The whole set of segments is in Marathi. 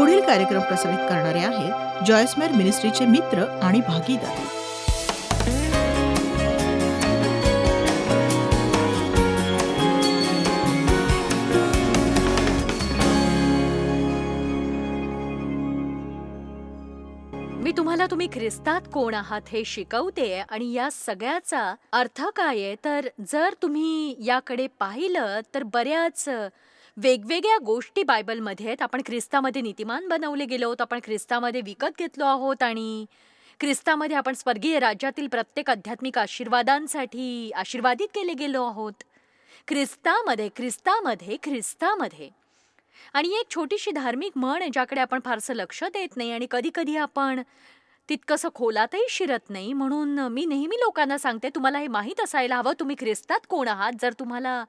पुढील कार्यक्रम प्रसारित करणारे आहेत जॉयस्मेर मिनिस्ट्रीचे मित्र आणि भागीदार. मी तुम्हाला तुम्ही ख्रिस्तात कोण आहात हे शिकवते आणि या सगळ्याचा अर्थ काय आहे? तर जर तुम्ही याकडे पाहिलं तर बऱ्याच वेगवेगळ्या गोष्टी बायबलमध्ये आहेत. आपण ख्रिस्तामध्ये नीतिमान बनवले गेलो आहोत. आपण ख्रिस्तामध्ये विकत घेतलो आहोत आणि ख्रिस्तामध्ये आपण स्वर्गीय राज्यातील प्रत्येक आध्यात्मिक आशीर्वादांसाठी आशीर्वादित केले गेलो आहोत. ख्रिस्तामध्ये ख्रिस्तामध्ये ख्रिस्तामध्ये. आणि एक छोटीशी धार्मिक म्हण आहे ज्याकडे आपण फारसं लक्ष देत नाही आणि कधीकधी आपण तितकंसं खोलातही शिरत नाही. म्हणून मी नेहमी लोकांना सांगते तुम्हाला हे माहीत असायला हवं तुम्ही ख्रिस्तात कोण आहात? जर तुम्हाला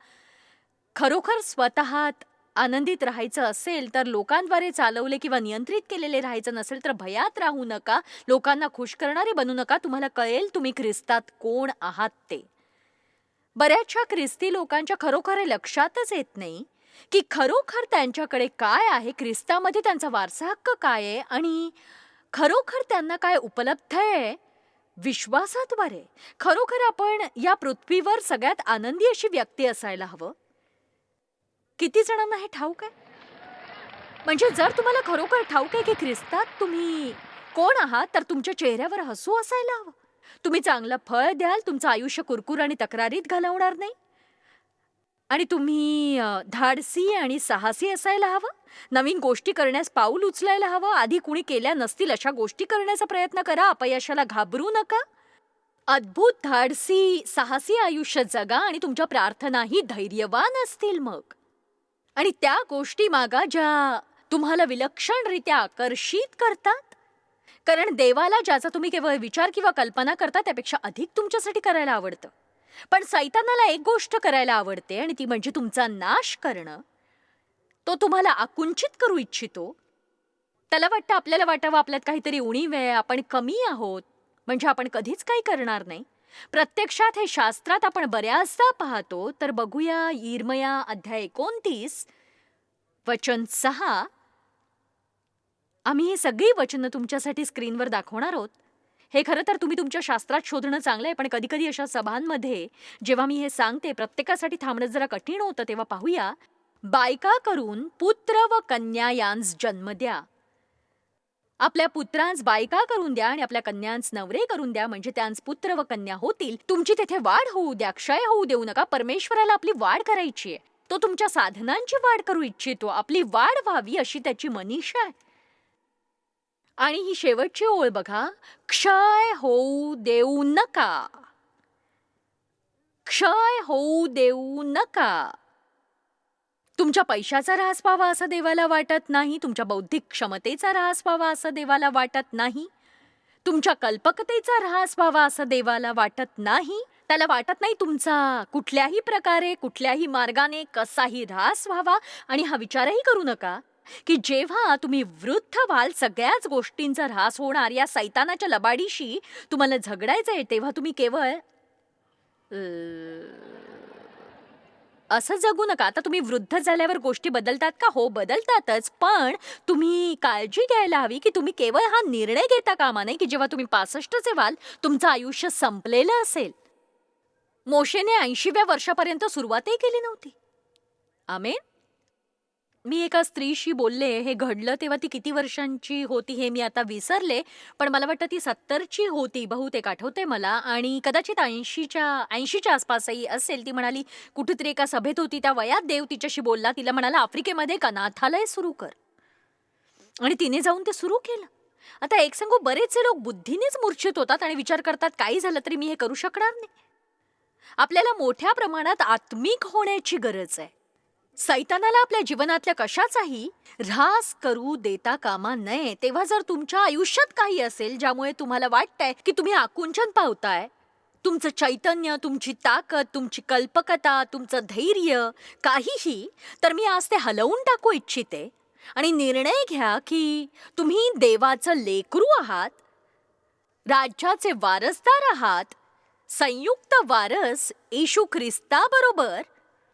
खरोखर स्वतःत आनंदित राहायचं असेल तर लोकांद्वारे चालवले किंवा नियंत्रित केलेले राहायचं नसेल तर भयात राहू नका. लोकांना खुश करणारे बनू नका. तुम्हाला कळेल तुम्ही ख्रिस्तात कोण आहात ते. बऱ्याचशा ख्रिस्ती लोकांच्या खरोखर हे लक्षातच येत नाही की खरोखर त्यांच्याकडे काय आहे ख्रिस्तामध्ये त्यांचा वारसा हक्क काय आहे आणि खरोखर त्यांना काय उपलब्ध आहे? विश्वासाद्वारे. खरोखर आपण या पृथ्वीवर सगळ्यात आनंदी अशी व्यक्ती असायला हवं. किती जणांना हे ठाऊक आहे? म्हणजे जर तुम्हाला खरोखर ठाऊक आहे की ख्रिस्तात तुम्ही कोण आहात तर तुमच्या चेहऱ्यावर हसू असायला हवं. तुम्ही चांगलं फळ द्याल तुमचं आयुष्य कुरकुर आणि तक्रारीत घालवणार नाही. आणि तुम्ही अ, धाडसी आणि साहसी असायला हवं. नवीन गोष्टी करण्यास पाऊल उचलायला हवं. आधी कुणी केल्या नसतील अशा गोष्टी करण्याचा प्रयत्न करा. अपयशाला घाबरू नका. अद्भुत धाडसी साहसी आयुष्य जगा आणि तुमच्या प्रार्थनाही धैर्यवान असतील मग. आणि त्या गोष्टी मागा ज्या तुम्हाला विलक्षणरित्या आकर्षित करतात. कारण देवाला ज्याचा तुम्ही केवळ विचार किंवा कल्पना करता त्यापेक्षा अधिक तुमच्यासाठी करायला आवडतं. पण सैतानाला एक गोष्ट करायला आवडते आणि ती म्हणजे तुमचा नाश करणं. तो तुम्हाला आकुंचित करू इच्छितो. त्याला वाटतं आपल्याला वाटावं आपल्यात काहीतरी उणीव आहे आपण कमी आहोत. म्हणजे आपण कधीच काही करणार नाही. प्रत्यक्षात हे शास्त्रात आपण बऱ्याचदा पाहतो. तर बघूया ईर्मया अध्याय एकोणतीस वचन सहा. आम्ही ही सगळी वचनं तुमच्यासाठी स्क्रीनवर दाखवणार आहोत. हे खरं तर तुम्ही तुमच्या शास्त्रात शोधणं चांगलं आहे पण कधी कधी अशा सभांमध्ये जेव्हा मी हे सांगते प्रत्येकासाठी थांबणं जरा कठीण होतं तेव्हा पाहूया. बायका करून पुत्र व कन्या यांस जन्म द्या. आपल्या पुत्रांस बायका करून द्या आणि आपल्या कन्यांस नवरे करून द्या. म्हणजे त्यांस पुत्र व कन्या होतील. तुमची तेथे वाढ होऊ द्या. क्षय होऊ देऊ नका. परमेश्वराला आपली वाढ करायची आहे. तो तुमच्या साधनांची वाढ करू इच्छितो. आपली वाढ व्हावी अशी त्याची मनीषा आहे. आणि ही शेवटची ओळ बघा. क्षय होऊ देऊ नका. क्षय होऊ देऊ नका. तुमच्या पैशाचा ऱ्हास पावा असं देवाला वाटत नाही? तुमच्या बौद्धिक क्षमतेचा ऱ्हास पावा असं देवाला वाटत नाही? तुमच्या कल्पकतेचा ऱ्हास व्हावा असं देवाला वाटत नाही? त्याला वाटत नाही तुमचा. कुठल्याही प्रकारे कुठल्याही मार्गाने कसाही ऱ्हास व्हावा आणि हा विचारही करू नका की जेव्हा तुम्ही वृद्ध व्हाल सगळ्याच गोष्टींचा ऱ्हास होणार या सैतानाच्या लबाडीशी तुम्हाला झगडायचं आहे तेव्हा तुम्ही केवळ असं जगू नका. आता तुम्ही वृद्ध झाल्यावर गोष्टी बदलतात का? हो बदलतातच. पण तुम्ही काळजी घ्यायला हवी की तुम्ही केवळ हा निर्णय घेता कामा नाही की जेव्हा तुम्ही पासष्टचे व्हाल तुमचं आयुष्य संपलेलं असेल. मोशेने ऐंशीव्या वर्षापर्यंत सुरुवातही केली नव्हती. आमेन. मी एका स्त्रीशी बोलले हे घडलं तेव्हा ती किती वर्षांची होती हे मी आता विसरले पण मला वाटतं ती सत्तरची होती बहुतेक आठवते मला. आणि कदाचित ऐंशीच्या ऐंशीच्या आसपासही असेल. ती म्हणाली कुठेतरी एका सभेत होती त्या वयात देव तिच्याशी बोलला. तिला म्हणाला आफ्रिकेमध्ये एक अनाथालय सुरू कर. आणि तिने जाऊन ते सुरू केलं. आता एक सांगू बरेचसे लोक बुद्धीनेच मूर्छित होतात आणि विचार करतात काही झालं तरी मी हे करू शकणार नाही. आपल्याला मोठ्या प्रमाणात आत्मिक होण्याची गरज आहे. सैतानाला आपल्या जीवनातल्या कशाचाही ऱ्हास करू देता कामा नये तेव्हा जर तुमच्या आयुष्यात काही असेल ज्यामुळे तुम्हाला वाटतंय की तुम्ही आकुंचन पावताय तुमचं चैतन्य तुमची ताकद तुमची कल्पकता तुमचं धैर्य काहीही तर मी आज ते हलवून टाकू इच्छिते आणि निर्णय घ्या की तुम्ही देवाचं लेकरू आहात राज्याचे वारसदार आहात संयुक्त वारस येशू ख्रिस्ताबरोबर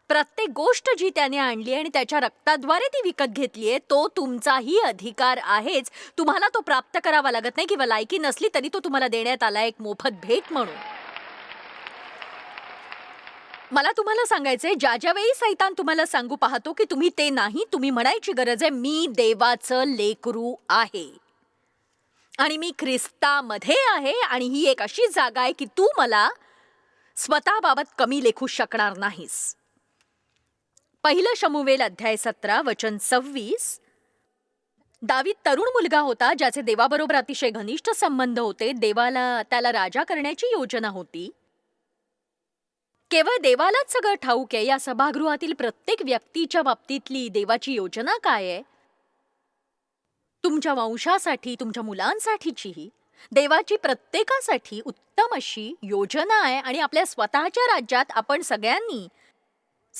प्रत्येक गोष्ट जी त्याने आणली आणि त्याच्या रक्ताद्वारे ती विकत घेतली आहे तो तुमचाही अधिकार आहेच. तुम्हाला तो प्राप्त करावा लागत नाही किंवा लायकी नसली तरी तो तुम्हाला देण्यात आला एक मोफत भेट म्हणून. मला तुम्हाला सांगायचंय ज्या ज्या वेळी सैतान तुम्हाला सांगू पाहतो की तुम्ही ते नाही तुम्ही म्हणायची गरज आहे मी देवाचं लेकरू आहे. आणि मी ख्रिस्तामध्ये आहे आणि ही एक अशी जागा आहे की तू मला स्वतःबाबत कमी लेखू शकणार नाहीस. पहिलं शमुवेल अध्याय सतरा वचन सव्वीस. दावीद तरुण मुलगा होता ज्याचे देवाबरोबर अतिशय घनिष्ठ संबंध होते. देवाला त्याला राजा करण्याची योजना होती. केवळ देवालाच सगळं ठाऊक आहे या सभागृहातील प्रत्येक व्यक्तीच्या बाबतीतली देवाची योजना काय आहे? तुमच्या वंशासाठी तुमच्या मुलांसाठीचीही. देवाची प्रत्येकासाठी उत्तम अशी योजना आहे आणि आपल्या स्वतःच्या राज्यात आपण सगळ्यांनी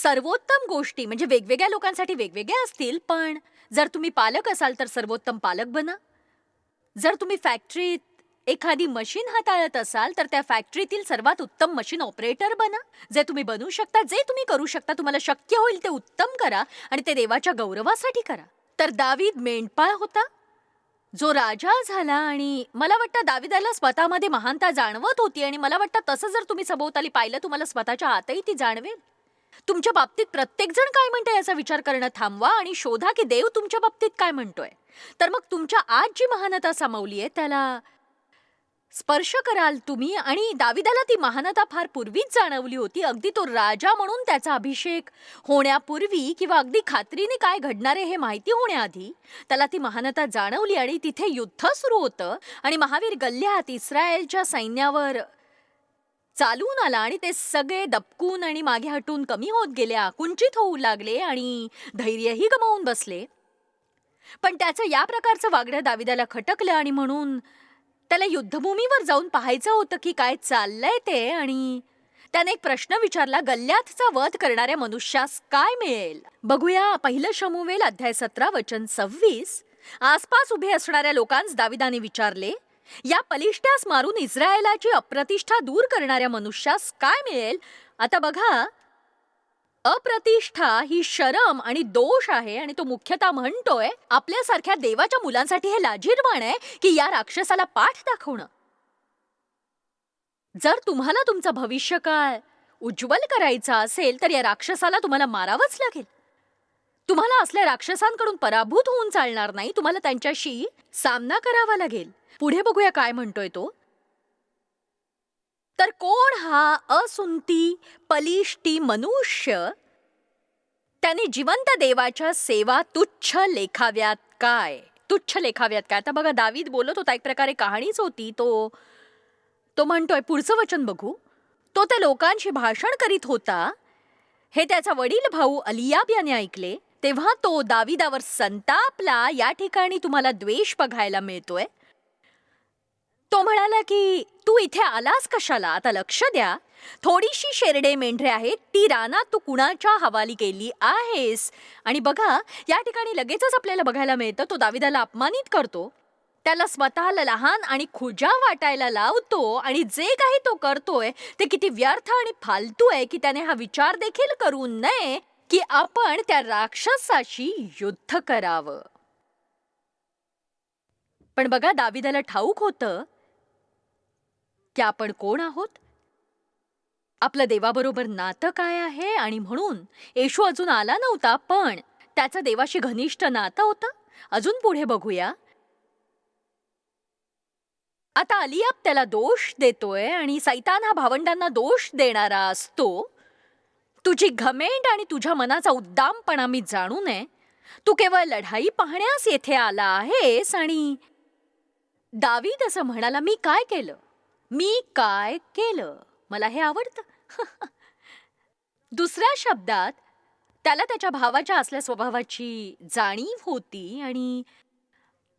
सर्वोत्तम गोष्टी म्हणजे वेगवेगळ्या लोकांसाठी वेगवेगळ्या असतील पण जर तुम्ही पालक असाल तर सर्वोत्तम पालक बना. जर तुम्ही फॅक्टरीत एखादी मशीन हाताळत असाल तर त्या फॅक्टरीतील सर्वात उत्तम मशीन ऑपरेटर बना. जे तुम्ही बनू शकता जे तुम्ही करू शकता तुम्हाला शक्य होईल ते उत्तम करा आणि ते देवाच्या गौरवासाठी करा. तर दावीद मेंढपाळ होता. जो राजा झाला आणि मला वाटतं दाविदाला स्वतःमध्ये महानता जाणवत होती आणि मला वाटतं तसं जर तुम्ही सभोवताली पाहिलं तुम्हाला स्वतःच्या आतही ती जाणवेल. तुमच्या बाबतीत प्रत्येक जण काय म्हणतोय याचा विचार करणं थांबवा आणि शोधा की देव तुमच्या बाबतीत काय म्हणतोय. तर मग तुमच्या आज जी महानता सामावली आहे त्याला स्पर्श कराल तुम्ही आणि दाविदाला ती महानता फार पूर्वीच जाणवली होती. अगदी तो राजा म्हणून त्याचा अभिषेक होण्यापूर्वी किंवा अगदी खात्रीने काय घडणार आहे हे माहिती होण्याआधी त्याला ती महानता जाणवली आणि तिथे युद्ध सुरू होतं आणि महावीर गल्ल्यात इस्रायलच्या सैन्यावर चालून आला आणि ते सगळे दबकून आणि मागे हटून कमी होत गेल्या. कुंचित होऊ लागले आणि धैर्यही गमावून बसले. पण त्याचं या प्रकारचं वागणं दाविदाला खटकलं आणि म्हणून त्याला युद्धभूमीवर जाऊन पाहायचं होतं की काय चाललंय ते आणि त्याने एक प्रश्न विचारला गल्ल्यातचा वध करणाऱ्या मनुष्यास काय मिळेल? बघूया पहिलं शमुवेल अध्याय सतरा वचन सव्वीस. आसपास उभे असणाऱ्या लोकांस दाविदाने विचारले या पलिष्ट्यास मारून इस्रायलाची अप्रतिष्ठा दूर करणाऱ्या मनुष्यास काय मिळेल? आता बघा. अप्रतिष्ठा ही शरम आणि दोष आहे आणि तो मुख्यतः म्हणतोय आपल्यासारख्या देवाच्या मुलांसाठी हे लाजीरवाण आहे की या राक्षसाला पाठ दाखवणं. जर तुम्हाला तुमचं भविष्यकाळ उज्ज्वल करायचा असेल तर या राक्षसाला तुम्हाला मारावंच लागेल. तुम्हाला असल्या राक्षसांकडून पराभूत होऊन चालणार नाही. तुम्हाला त्यांच्याशी सामना करावा लागेल. पुढे बघूया काय म्हणतोय तो. तर कोण हा असुंती पलिष्टी मनुष्य? त्याने जिवंत देवाच्या सेवा तुच्छ लेखाव्यात काय? तुच्छ लेखाव्यात काय? आता बघा दावीद बोलत होता एक प्रकारे कहाणीच होती. तो तो म्हणतोय पुढचं वचन बघू. तो त्या लोकांशी भाषण करीत होता. हे त्याचा वडील भाऊ अलियाब याने ऐकले. तेव्हा तो दाविदावर संतापला. या ठिकाणी तुम्हाला द्वेष बघायला मिळतोय. तो म्हणाला की तू इथे आलास कशाला? आता लक्ष द्या. थोडीशी शेरडे मेंढरे आहेत. ती रानात तू कुणाच्या हवाली केली आहेस? आणि बघा या ठिकाणी लगेचच आपल्याला बघायला मिळतं. तो दाविदाला अपमानित करतो. त्याला स्वतःला लहान आणि खुजा वाटायला लावतो आणि जे काही तो करतोय ते किती व्यर्थ आणि फालतू आहे की त्याने हा विचार देखील करू नये. की आपण त्या राक्षसाशी युद्ध करावं. पण बघा दाविदाला ठाऊक होतं की आपण कोण आहोत? आपलं देवाबरोबर नातं काय आहे? आणि म्हणून येशू अजून आला नव्हता पण त्याचं देवाशी घनिष्ठ नातं होतं? अजून पुढे बघूया. आता अलियाप त्याला दोष देतोय आणि सैतान हा भावंडांना दोष देणारा असतो. तुझी घमेंड आणि तुझ्या मनाचा उद्दामपणा मी जाणू नये. तू केवळ लढाई पाहण्यास येथे आला आहेस आणि दावीद असं म्हणाला मी काय केलं? मी काय केलं? मला हे आवडतं. दुसऱ्या शब्दात त्याला त्याच्या भावाच्या असल्या स्वभावाची जाणीव होती आणि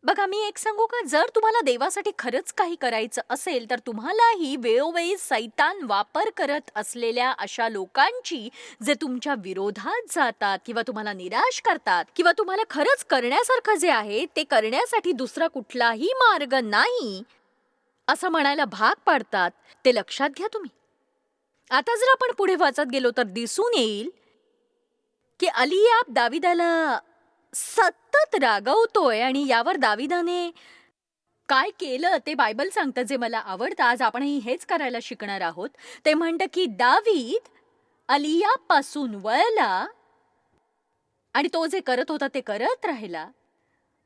बघा मी एक सांगू का? जर तुम्हाला देवासाठी खरंच काही करायचं असेल तर तुम्हालाही वेळोवेळी सैतान वापर करत असलेल्या अशा लोकांची जे तुमच्या विरोधात जातात किंवा तुम्हाला निराश करतात किंवा तुम्हाला खरंच करण्यासारखं जे आहे ते करण्यासाठी दुसरा कुठलाही मार्ग नाही. असं म्हणायला भाग पाडतात. ते लक्षात घ्या तुम्ही. आता जर आपण पुढे वाचत गेलो तर दिसून येईल की अलियाब दाविदाला सतत रागवतोय आणि यावर दाविदाने काय केलं ते बायबल सांगतं जे मला आवडतं. आज आपणही हेच करायला शिकणार आहोत. ते म्हणतं की दावीद अलियापासून वळला आणि तो जे करत होता ते करत राहिला.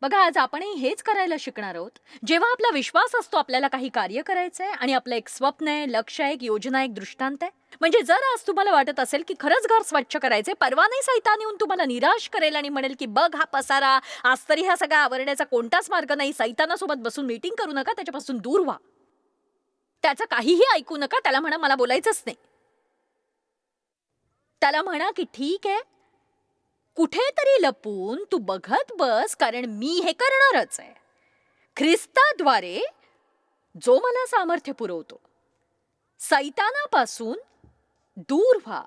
बघा आज आपणही हेच करायला शिकणार आहोत. जेव्हा आपला विश्वास असतो आपल्याला काही कार्य करायचंय आणि आपलं एक स्वप्न आहे लक्ष आहे एक योजना आहे, एक दृष्टांत आहे म्हणजे जर आज तुम्हाला वाटत असेल की खरंच घर स्वच्छ करायचे परवा नाही सैतान येऊन तुम्हाला निराश करेल आणि म्हणेल की बघ हा पसारा आज तरी हा सगळा आवरण्याचा कोणताच मार्ग नाही सैतानासोबत बसून मीटिंग करू नका त्याच्यापासून दूर व्हा. त्याचं काहीही ऐकू नका त्याला म्हणा मला बोलायचंच नाही. त्याला म्हणा की ठीक आहे कुठेतरी लपून तू बघत बस कारण मी हे करणारच आहे. ख्रिस्ताद्वारे जो मला सामर्थ्य पुरवतो सैतानापासून दूर व्हा.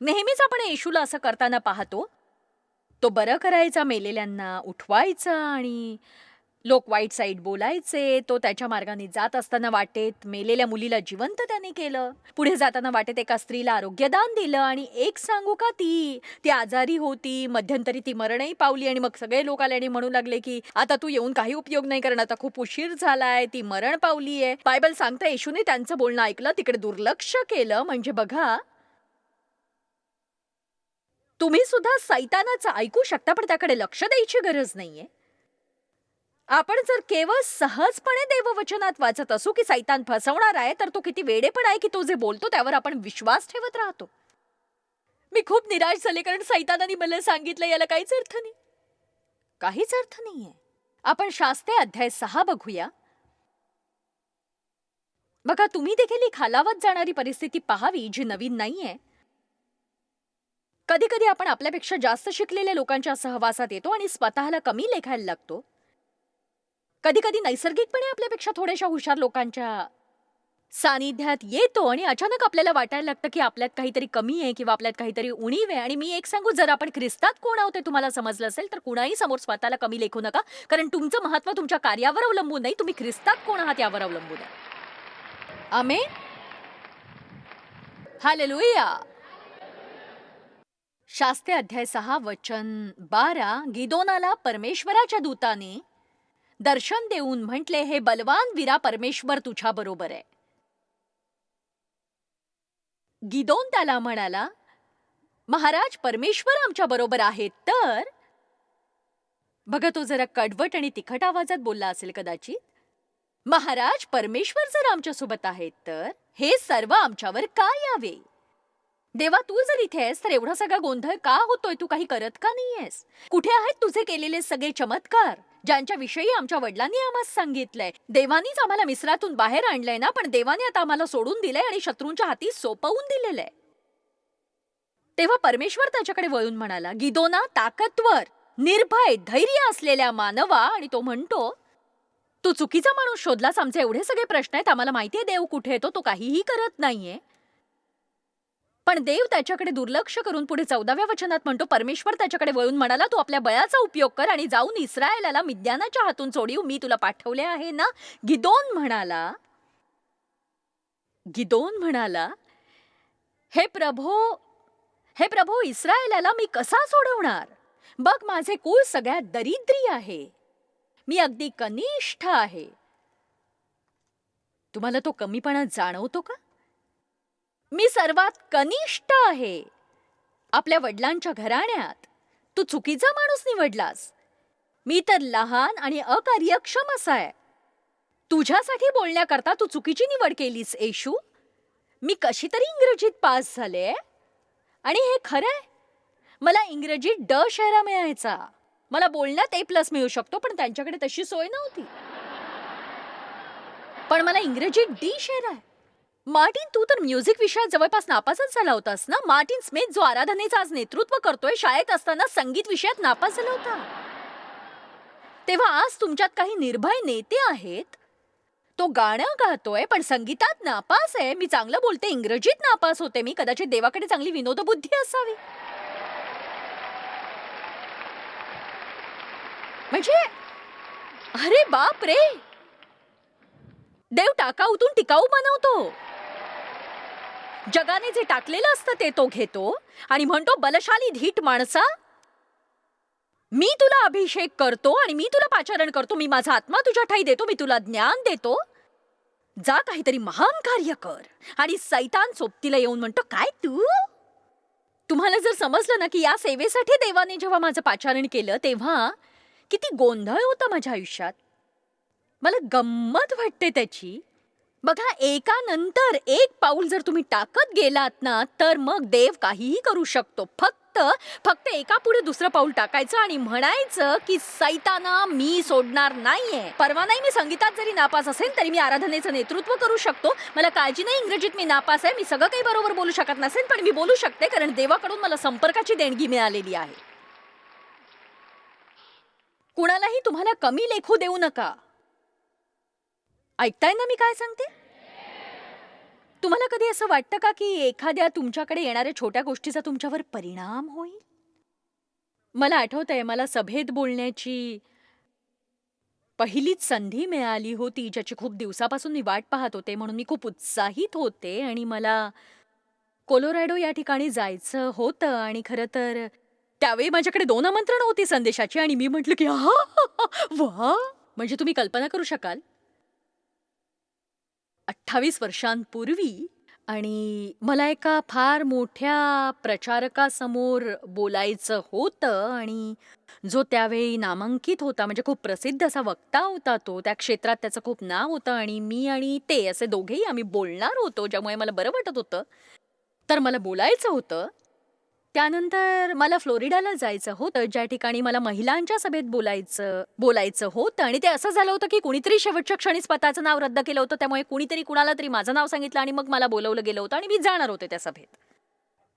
नेहमीच आपण येशूला असं करताना पाहतो तो बरं करायचा मेलेल्यांना उठवायचा आणि लोक वाईट साईड बोलायचे तो त्याच्या मार्गाने जात असताना वाटेत मेलेल्या मुलीला जिवंत त्याने केलं. पुढे जाताना वाटेत एका स्त्रीला आरोग्यदान दिलं आणि एक सांगू का ती? ती आजारी होती मध्यंतरी ती मरणही पावली आणि मग सगळे लोक आले आणि म्हणू लागले की आता तू येऊन काही उपयोग नाही कारण आता खूप उशीर झालाय ती मरण पावली आहे बायबल सांगता येशूने त्यांचं बोलणं ऐकलं तिकडे दुर्लक्ष केलं म्हणजे बघा. तुम्ही सुद्धा सैतानाचं ऐकू शकता पण त्याकडे लक्ष द्यायची गरज नाहीये. आपण जर केवळ सहजपणे देववचनात वाचत असू की सैतान फसवणार आहे तर तो किती वेडेपण आहे की तो जे बोलतो त्यावर आपण विश्वास ठेवत राहतो. मी खूप निराश झाले कारण सैतानाने मला सांगितलं याला काहीच अर्थ नाही. काहीच अर्थ नाहीये. आपण शास्त्रे अध्याय सहा बघूया. बघा तुम्ही देखील ही खालावत जाणारी परिस्थिती पाहावी जी नवीन नाहीये. कधी कधी आपण आपल्यापेक्षा जास्त शिकलेल्या लोकांच्या सहवासात येतो आणि स्वतःला कमी लेखायला लागतो. कधी कधी नैसर्गिकपणे आपल्यापेक्षा थोड्याशा हुशार लोकांच्या सानिध्यात येतो आणि अचानक आपल्याला वाटायला लागतं की आपल्यात काहीतरी कमी आहे किंवा आपल्यात काहीतरी उणीव आहे. आणि मी एक सांगू जर आपण ख्रिस्तात कोण आहोत ते तुम्हाला समजलं असेल तर कुणाही समोर स्वतःला कमी लेखू नका. कारण तुमचं महत्त्व तुमच्या कार्यावर अवलंबून नाही. तुम्ही ख्रिस्तात कोण आहात यावर अवलंबून आहे. आमे हालेलुया. शास्त्री अध्याय सहा वचन बारा. गिदोनाला परमेश्वराच्या दूताने दर्शन देऊन म्हटले हे बलवान वीरा परमेश्वर तुझ्या बरोबर आहे. गिदोन त्याला म्हणाला महाराज परमेश्वर आमच्या बरोबर आहेत तर बघा तो जरा कडवट आणि तिखट आवाजात बोलला असेल कदाचित महाराज परमेश्वर जर आमच्यासोबत आहेत तर हे सर्व आमच्यावर का यावे? देवा तू जर इथे आहेस तर एवढा सगळा गोंधळ का होतोय? तू काही करत का नाहीयेस? कुठे आहेत तुझे केलेले सगळे चमत्कार? ज्यांच्या विषयी आमच्या वडिलांनी आम्हाला सांगितलंय. देवानीच आम्हाला मिस्रातून बाहेर आणलंय ना पण देवाने आता आम्हाला सोडून दिलंय आणि शत्रूंच्या हाती सोपवून दिलेलं आहे तेव्हा परमेश्वर त्याच्याकडे वळून म्हणाला गिदोना ताकदवर निर्भय धैर्य असलेल्या मानवा आणि तो म्हणतो तू चुकीचा माणूस शोधलास आमचे एवढे सगळे प्रश्न आहेत आम्हाला माहिती आहे देव कुठे येतो तो काहीही करत नाहीये. पण देव त्याच्याकडे दुर्लक्ष करून पुढे चौदाव्या वचनात म्हणतो परमेश्वर त्याच्याकडे वळून म्हणाला तू आपल्या बळाचा उपयोग कर आणि जाऊन इस्रायलाला मिद्यानाच्या हातून सोडीव. मी तुला पाठवले आहे ना. गिदोन म्हणाला गिदोन म्हणाला हे प्रभो हे प्रभो इस्रायलाला मी कसा सोडवणार? बघ माझे कुळ सगळ्यात दरिद्री आहे. मी अगदी कनिष्ठ आहे. तुम्हाला तो कमीपणा जाणवतो का? मी सर्वात कनिष्ठ आहे. आपल्या वडिलांच्या घराण्यात. तू चुकीचा माणूस निवडलास. मी तर लहान आणि अकार्यक्षम असा आहे तुझ्यासाठी बोलण्याकरता तू चुकीची निवड केलीस येशू. मी कशी तरी इंग्रजीत पास झाले. आणि हे खरंय. मला इंग्रजीत ड शेरा मिळायचा. मला बोलण्यात ए प्लस मिळू शकतो पण त्यांच्याकडे तशी सोय नव्हती. पण मला इंग्रजीत डी शेर आहे. मार्टिन तू तर म्युझिक विषयात जवळपास नापासच झाला होतास ना? मार्टिन स्मिथ जो आराधनेचा आज नेतृत्व करतोय शाळेत असताना संगीत विषयात नापास झाला होता. तेव्हा आज तुमच्यात काही निर्भय नेते आहेत. तो गाणं गातोय पण संगीतात नापास आहे. मी चांगलं बोलते इंग्रजीत नापास होते. मी कदाचित देवाकडे चांगली विनोदबुद्धी असावी. म्हणजे अरे बाप रे! देव टाकाऊतून टिकाऊ बनवतो. जगाने जे टाकलेलं असतं ते तो घेतो आणि म्हणतो बलशाली धीट माणसा मी तुला अभिषेक करतो आणि मी तुला पाचारण करतो. मी माझा आत्मा तुझ्या ठाई देतो. मी तुला ज्ञान देतो. जा काहीतरी महान कार्य कर. आणि सैतान सोबतीला येऊन म्हणतो काय तू? तुम्हाला जर समजलं ना की या सेवेसाठी देवाने जेव्हा माझं पाचारण केलं तेव्हा किती गोंधळ होता माझ्या आयुष्यात. मला गंमत वाटते त्याची. बघा एकानंतर एक पाऊल जर तुम्ही टाकत गेलात ना तर मग देव काहीही करू शकतो. फक्त फक्त एका पुढे दुसरं पाऊल टाकायचं आणि म्हणायचं की सैताना मी सोडणार नाहीये. परवा नाही मी संगीतात जरी नापास असेल तरी मी आराधनेचं नेतृत्व करू शकतो. मला काळजी नाही इंग्रजीत मी नापास आहे. मी सगळं काही बरोबर बोलू शकत नसेल पण मी बोलू शकते कारण देवाकडून मला संपर्काची देणगी मिळालेली आहे. कुणालाही तुम्हाला कमी लेखू देऊ नका. ऐकताय ना मी काय सांगते? तुम्हाला कधी असं वाटतं का की एखाद्या तुमच्याकडे येणाऱ्या छोट्या गोष्टीचा तुमच्यावर परिणाम होईल? मला आठवतंय मला सभेत बोलण्याची पहिलीच संधी मिळाली होती ज्याची खूप दिवसापासून मी वाट पाहत होते म्हणून मी खूप उत्साहित होते आणि मला कोलोरॅडो या ठिकाणी जायचं होतं आणि खरं तर त्यावेळी माझ्याकडे दोन आमंत्रण होती संदेशाची आणि मी म्हटलं की हा वा! म्हणजे तुम्ही कल्पना करू शकाल? अठ्ठावीस वर्षांपूर्वी आणि मला एका फार मोठ्या प्रचारकासमोर बोलायचं होतं आणि जो त्यावेळी नामांकित होता म्हणजे खूप प्रसिद्ध असा वक्ता होता तो त्या क्षेत्रात त्याचं खूप नाव होतं आणि मी आणि ते असे दोघेही आम्ही बोलणार होतो ज्यामुळे मला बरं वाटत होतं. तर मला बोलायचं होतं त्यानंतर मला फ्लोरिडाला जायचं होतं ज्या ठिकाणी मला महिलांच्या सभेत बोलायचं बोलायचं होतं आणि ते असं झालं होतं की कुणीतरी शेवटच्या क्षणी स्वतःचं नाव रद्द केलं होतं. त्यामुळे कुणीतरी कुणाला तरी माझं नाव सांगितलं आणि मग मला बोलवलं गेलं होतं आणि मी जाणार होते त्या सभेत.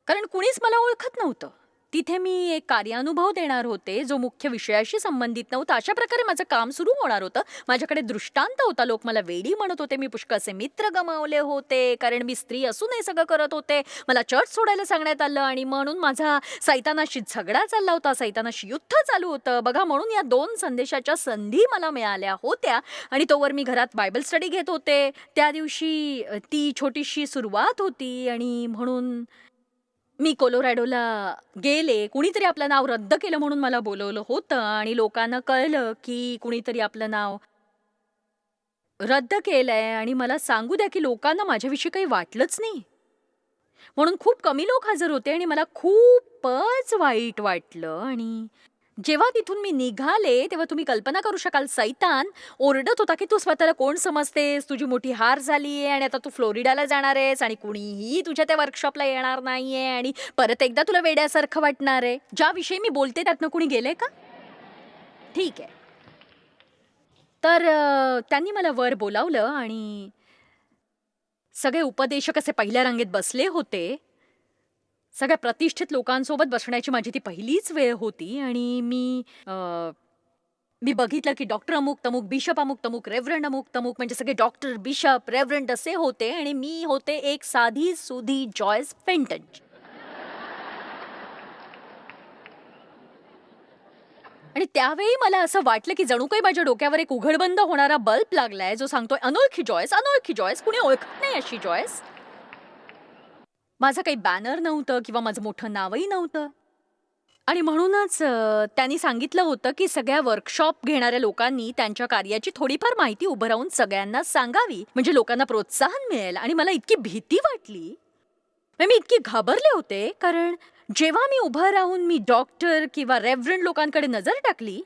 कारण कुणीच मला ओळखत नव्हतं. तिथे मी एक कार्यानुभव देणार होते जो मुख्य विषयाशी संबंधित नव्हता. अशा प्रकारे माझं काम सुरू होणार होतं. माझ्याकडे दृष्टांत होता. लोक मला वेडी म्हणत होते. मी पुष्कळसे मित्र गमावले होते कारण मी स्त्री असून हे सगळं करत होते. मला चर्च सोडायला सांगण्यात आलं आणि म्हणून माझा सैतानाशी झगडा चालला होता. सैतानाशी युद्ध चालू होतं. बघा म्हणून या दोन संदेशाच्या संधी मला मिळाल्या होत्या. आणि तोवर मी घरात बायबल स्टडी घेत होते. त्या दिवशी ती छोटीशी सुरुवात होती आणि म्हणून मी कोलोरॅडोला गेले कुणीतरी आपलं नाव रद्द केलं म्हणून मला बोलवलं होतं आणि लोकांना कळलं की कुणीतरी आपलं नाव रद्द केलंय आणि मला सांगू द्या की लोकांना माझ्याविषयी काही वाटलंच नाही. म्हणून खूप कमी लोक हजर होते आणि मला खूपच वाईट वाटलं आणि जेव्हा तिथून मी निघाले तेव्हा तुम्ही कल्पना करू शकाल सैतान ओरडत होता की तू स्वतःला कोण समजतेस? तुझी मोठी हार झाली आहे आणि आता तू फ्लोरिडाला जाणार आहेस आणि कुणीही तुझ्या त्या वर्कशॉपला येणार नाहीये आणि परत एकदा तुला वेड्यासारखं वाटणार आहे. ज्याविषयी मी बोलते त्यातनं कुणी गेलंय का? ठीक आहे. तर त्यांनी मला वर बोलावलं आणि सगळे उपदेशक असे पहिल्या रांगेत बसले होते. सगळ्या प्रतिष्ठित लोकांसोबत बसण्याची माझी ती पहिलीच वेळ होती आणि मी अ, मी बघितलं की डॉक्टर अमुक तमुक बिशप अमुक तमुक रेव्हरंड अमुक तमुक म्हणजे सगळे डॉक्टर बिशप रेव्हरंड असे होते आणि मी होते एक साधी सुधी जॉयस फेंटन. आणि त्यावेळी मला असं वाटलं की जणू काही माझ्या डोक्यावर एक उघडबंद होणारा बल्ब लागलाय जो सांगतोय अनोळखी जॉयस अनोळखी जॉयस कुणी ओळखत नाही अशी जॉयस? माझं काही बॅनर नव्हतं किंवा माझं मोठं नावही नव्हतं. आणि म्हणूनच त्यांनी सांगितलं होतं की सगळ्या वर्कशॉप घेणाऱ्या लोकांनी त्यांच्या कार्याची थोडीफार माहिती उभं राहून सगळ्यांना सांगावी म्हणजे लोकांना प्रोत्साहन मिळेल. आणि मला इतकी भीती वाटली. म्हणजे मी इतकी घाबरले होते कारण जेव्हा मी उभं राहून मी डॉक्टर किंवा रेव्हरंड लोकांकडे नजर टाकली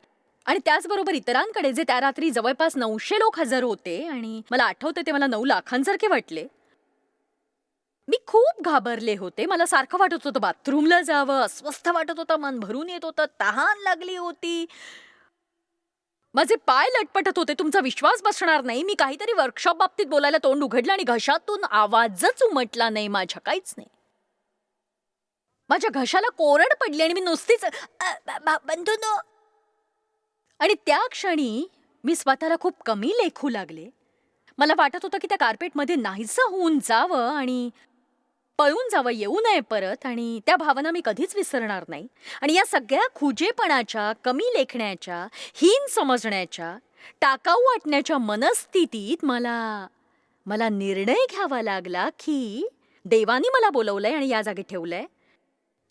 आणि त्याचबरोबर इतरांकडे जे त्या रात्री जवळपास नऊशे लोक हजर होते आणि मला आठवतं ते मला नऊ लाखांसारखे वाटले मी खूप घाबरले होते. मला सारखं वाटत होतं बाथरूमला जावं. अस्वस्थ वाटत होतं. मन भरून येत होतं. तहान लागली होती. माझे पाय लटपटत होते. तुमचा विश्वास बसणार नाही. मी काहीतरी वर्कशॉप बाबतीत बोलायला तोंड उघडलं आणि घशातून आवाजच उमटला नाही. माझ्या काहीच नाही. माझ्या घशाला कोरड पडली आणि मी नुसतीच आणि त्या क्षणी मी स्वतःला खूप कमी लेखू लागले. मला वाटत होतं की त्या कार्पेटमध्ये नाहीसं होऊन जावं आणि पळून जावं येऊ नये परत आणि त्या भावना मी कधीच विसरणार नाही. आणि या सगळ्या खुजेपणाच्या कमी लेखण्याच्या हीन समजण्याच्या टाकाऊ वाटण्याच्या मनस्थितीत मला मला निर्णय घ्यावा लागला की देवानी मला बोलवलंय आणि या जागी ठेवलंय.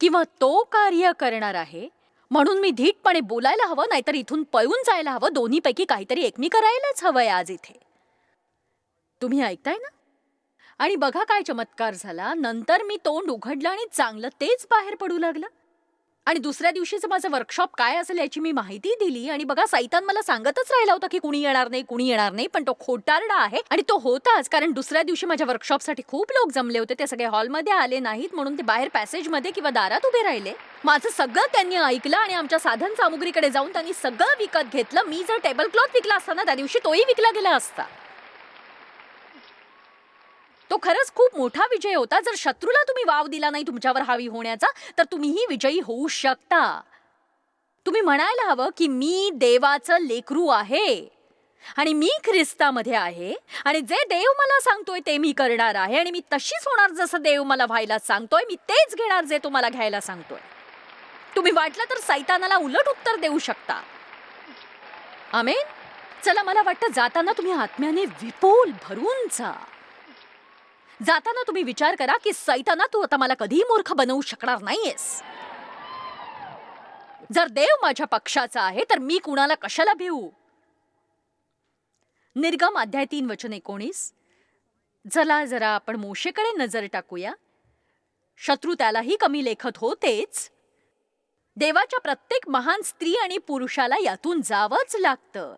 किंवा तो कार्य करणार आहे म्हणून मी धीटपणे बोलायला हवं नाहीतर इथून पळून जायला हवं. दोन्हीपैकी काहीतरी एक मी करायलाच हवंय आज इथे. तुम्ही ऐकताय ना? आणि बघा काय चमत्कार झाला. नंतर मी तोंड उघडलं आणि चांगलं तेच बाहेर पडू लागलं. आणि दुसऱ्या दिवशीचं माझं वर्कशॉप काय असेल याची मी माहिती दिली. आणि बघा सैतान मला सांगतच राहिला होता की कुणी येणार नाही कुणी येणार नाही पण तो खोटारडा आहे आणि तो होताच. कारण दुसऱ्या दिवशी माझ्या वर्कशॉपसाठी खूप लोक जमले होते. ते सगळे हॉलमध्ये आले नाहीत म्हणून ते बाहेर पॅसेजमध्ये किंवा दारात उभे राहिले. माझं सगळं त्यांनी ऐकलं आणि आमच्या साधन सामुग्रीकडे जाऊन त्यांनी सगळं विकत घेतलं. मी जर टेबल क्लॉथ विकला असताना त्या दिवशी तोही विकला गेला असता. तो खरंच खूप मोठा विजय होता. जर शत्रूला तुम्ही वाव दिला नाही तुमच्यावर हावी होण्याचा तर तुम्हीही विजयी होऊ शकता. तुम्ही म्हणायला हवं की मी देवाचं लेकरू आहे आणि मी ख्रिस्तामध्ये आहे आणि जे देव मला सांगतोय ते मी करणार आहे आणि मी तशीच होणार जसं देव मला व्हायला सांगतोय मी तेच घेणार जे तुम्हाला घ्यायला सांगतोय. तुम्ही वाटलं तर सैतानाला उलट उत्तर देऊ शकता. आमेन? चला मला वाटतं जाताना तुम्ही आत्म्याने विपुल भरून जा. जाताना तुम्ही विचार करा की सैताना तू आता मला कधीही मूर्ख बनवू शकणार नाहीयेस. जर देव माझ्या पक्षाचा आहे तर मी कुणाला कशाला भिवू निर्गम अध्याय तीन वचन एकोणीस. चला जरा आपण मोशेकडे नजर टाकूया. शत्रू त्यालाही कमी लेखत होतेच. देवाच्या प्रत्येक महान स्त्री आणि पुरुषाला यातून जावंच लागतं.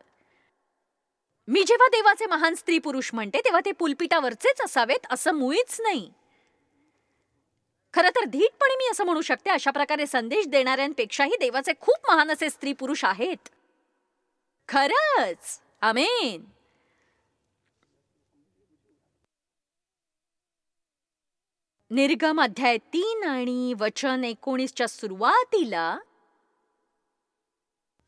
मी जेव्हा देवाचे महान स्त्री पुरुष म्हणते तेव्हा ते पुलपिटावरचेच असावेत असं मुळीच नाही. खरं तर धीटपणे मी असं म्हणू शकते अशा प्रकारे संदेश देणाऱ्यांपेक्षाही देवाचे खूप महान असे स्त्री पुरुष आहेत. खरंच! आमेन! निर्गम अध्याय तीन आणि वचन एकोणीसच्या सुरुवातीला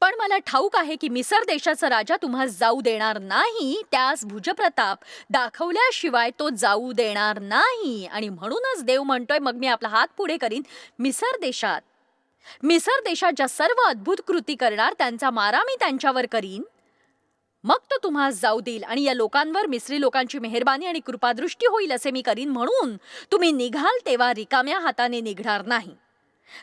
पण मला ठाऊक आहे की मिसर देशाचा राजा तुम्हा जाऊ देणार नाही त्यास भुजप्रताप दाखवल्याशिवाय तो जाऊ देणार नाही. आणि म्हणूनच देव म्हणतोय मग मी आपला हात पुढे करीन मिसर देशात. मिसर देशात ज्या सर्व अद्भुत कृती करणार त्यांचा मारा मी त्यांच्यावर करीन. मग तो तुम्हा जाऊ देईल आणि या लोकांवर मिसरी लोकांची मेहरबानी आणि कृपादृष्टी होईल असे मी करीन म्हणून तुम्ही निघाल तेव्हा रिकाम्या हाताने निघणार नाही.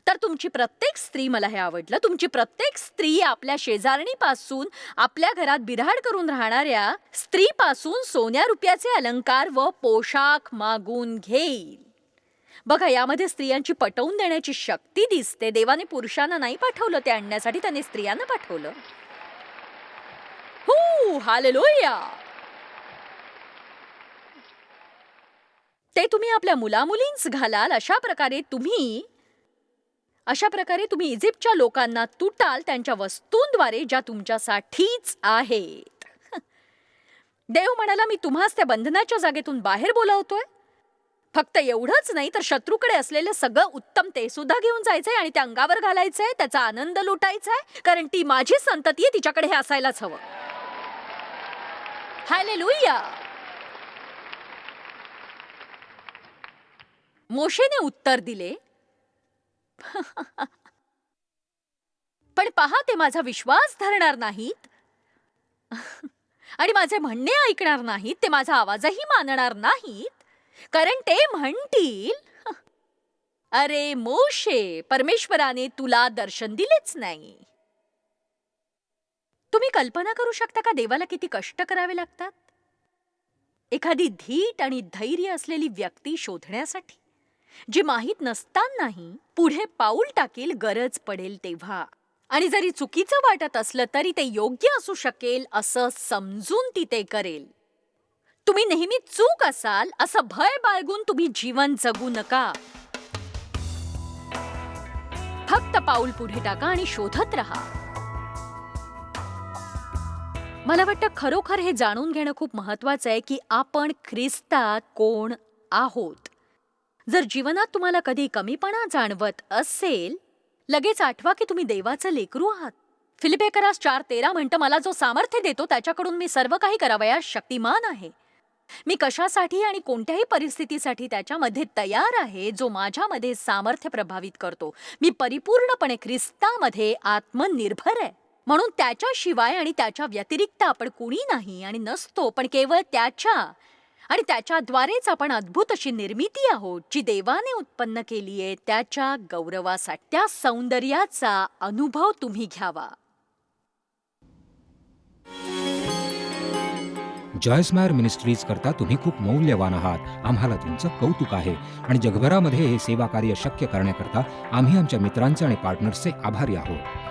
तर तुमची प्रत्येक स्त्री मला हे आवडलं. तुमची प्रत्येक स्त्री आपल्या शेजारणीपासून आपल्या घरात बिराड करून राहणाऱ्या स्त्रीपासून सोन्या रुपयाचे अलंकार व पोशाख मागून घेईल. बघा यामध्ये स्त्रियांची पटवून देण्याची शक्ती दिसते. देवाने पुरुषांना नाही पाठवलं ते आणण्यासाठी त्याने स्त्रियांना पाठवलं. हो हालेलुया! ते तुम्ही आपल्या मुलामुलींच घालाल. अशा प्रकारे तुम्ही अशा प्रकारे तुम्ही इजिप्तच्या लोकांना तुटाल त्यांच्या वस्तूंद्वारे ज्या तुमच्यासाठीच आहेत. देव म्हणाला मी तुम्हाच त्या बंधनाच्या जागेतून बाहेर बोलावतोय. फक्त एवढंच नाही तर शत्रूकडे असलेलं सगळं उत्तम ते सुद्धा घेऊन जायचंय आणि त्या अंगावर घालायचंय त्याचा आनंद लुटायचा आहे कारण ती माझी संतती आहे तिच्याकडे हे असायलाच हवं. हालेलुया. मोशेने उत्तर दिले पण पहा ते माझा विश्वास धरणार नाहीत. आणि माझे म्हणणे ऐकणार नाहीत ते माझा आवाजही मानणार नाहीत. कारण ते म्हणतील अरे मोशे परमेश्वराने तुला दर्शन दिलेच नाही. तुम्ही कल्पना करू शकता का देवाला किती कष्ट करावे लागतात? एखादी धीट आणि धैर्य असलेली व्यक्ती शोधण्यासाठी? जी माहीत नसतानाही पुढे पाऊल टाकेल गरज पडेल तेव्हा. आणि जरी चुकीचं वाटत असलं तरी ते योग्य असू शकेल असं समजून ती ते करेल. तुम्ही नेहमी चूक असाल असं भय बाळगून तुम्ही जीवन जगू नका. फक्त पाऊल पुढे टाका आणि शोधत राहा. मला वाटतं खरोखर हे जाणून घेणं खूप महत्वाचं आहे की आपण ख्रिस्तात कोण आहोत? जर जीवनात तुम्हाला कधी कमीपणा जाणवत असेल लगेच आठवा की तुम्ही देवाचं लेकरू आहात. फिलिपेकरास चार तेरा म्हणतं मला जो सामर्थ्य देतो त्याच्याकडून मी सर्व काही करावयास शक्तिमान आहे. मी कशासाठी आणि कोणत्याही परिस्थितीसाठी त्याच्यामध्ये तयार आहे जो माझ्यामध्ये सामर्थ्य प्रभावित करतो. मी परिपूर्णपणे ख्रिस्तामध्ये आत्मनिर्भर आहे. म्हणून त्याच्याशिवाय आणि त्याच्या व्यतिरिक्त आपण कुणी नाही आणि नसतो पण केवळ त्याच्या आणि त्याच्याद्वारेच आपण अद्भुत अशी निर्मिती आहोत जी देवाने उत्पन्न केली आहे. त्याच्या गौरवासाठी त्या सौंदर्याचा अनुभव तुम्ही घ्यावा. जॉयस्मायर मिनिस्ट्रीज करता तुम्ही खूप मौल्यवान आहात. आम्हाला तुमचं कौतुक आहे. आणि जगभरामध्ये हे सेवा कार्य शक्य करण्याकरता आम्ही आमच्या मित्रांचे आणि पार्टनर्सचे आभारी आहोत.